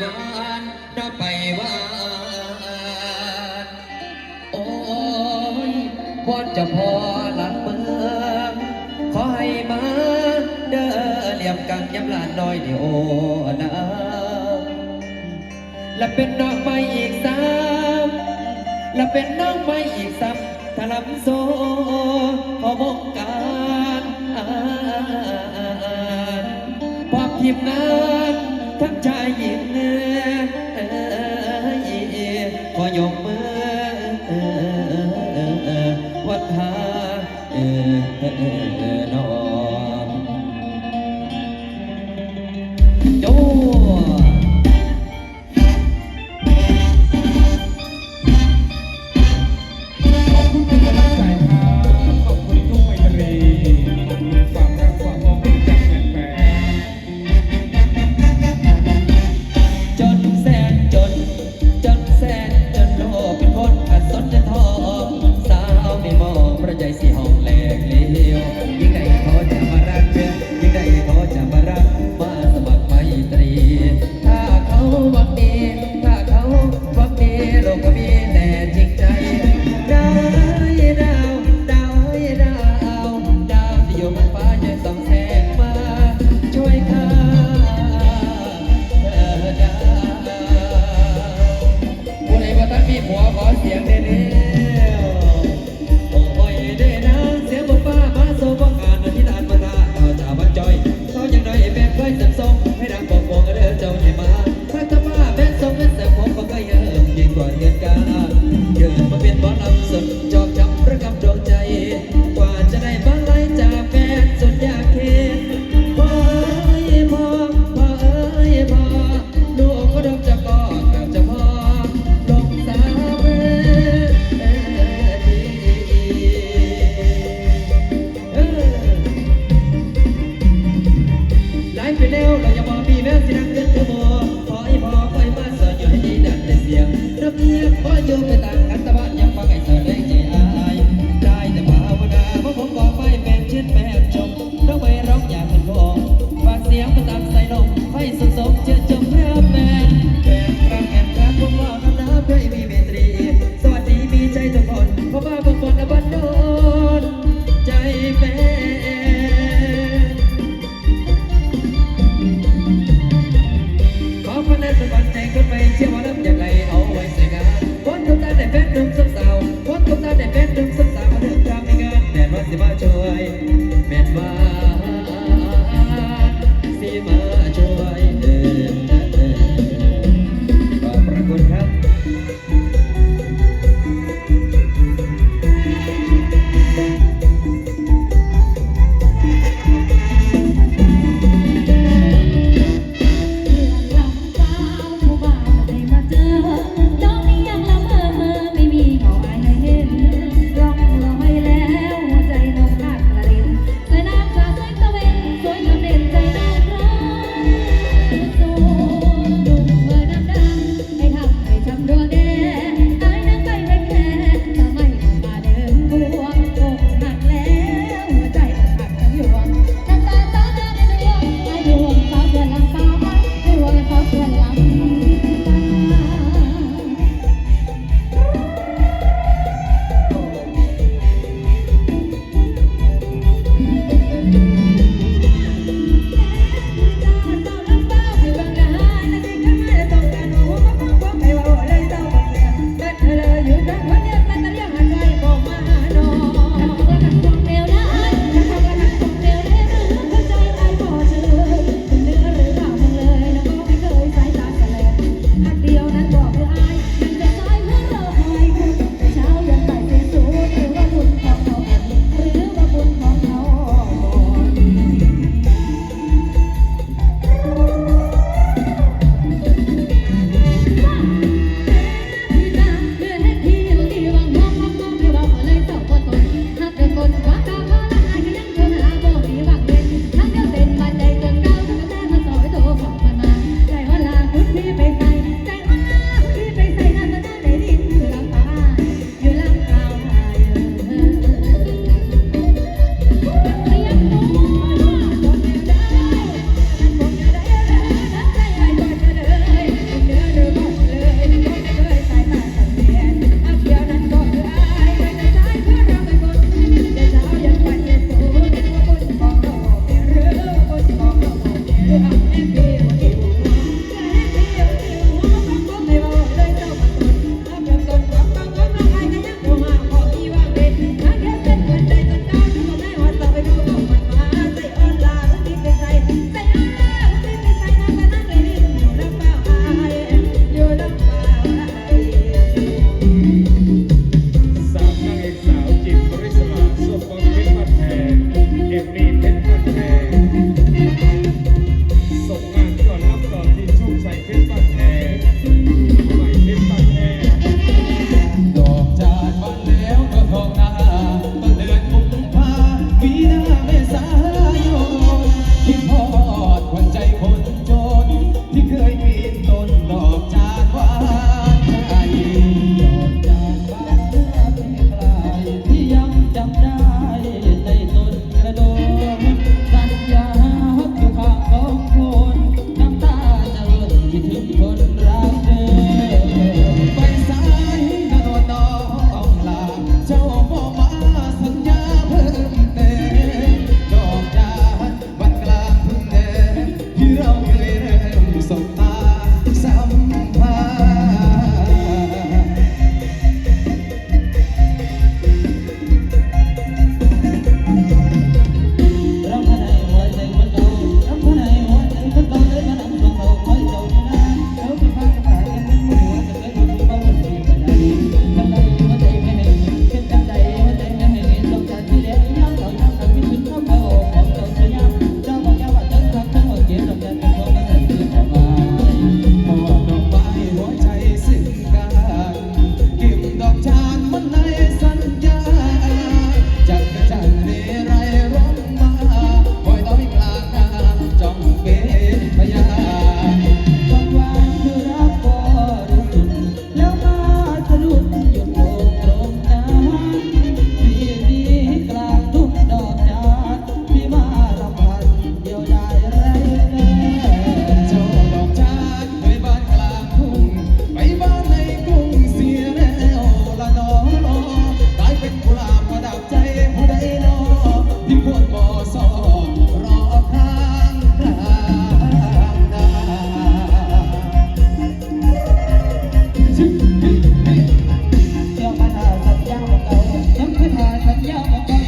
วานเราไปวานโอ้ยพอจะพอหลังเมืองขอให้มาเด้อเลี่ยมกันย้ำลานน้อยเดียวนะและเป็นน้องไปอีกซ้ำและเป็นน้องไปอีกซ้ำถลำโซขอบงการพร้อมทีมงานทั้งใจยิ้ม dục để lý liêu những ngày khó chịu บ่อยู่ไปต่างกันแต่ายังบ่ให้แสดงใจอายได้แต่ภาวนาเพราะผมบ่ไปแม่นชื่นแม่นชมต้องไปร้องอย่าเพิ่นบอกฝากเสียงไปตามสาลมไฟสดสมเชื่จมเรือแม่แฟนรักแอนรักผมว่าน้ำได้มีเมตรี สวัสดีมีใจทุกคนเพราะว่าบางคนอบันโด แม่นว่าสิมาช่วยเธอ สัญญาของ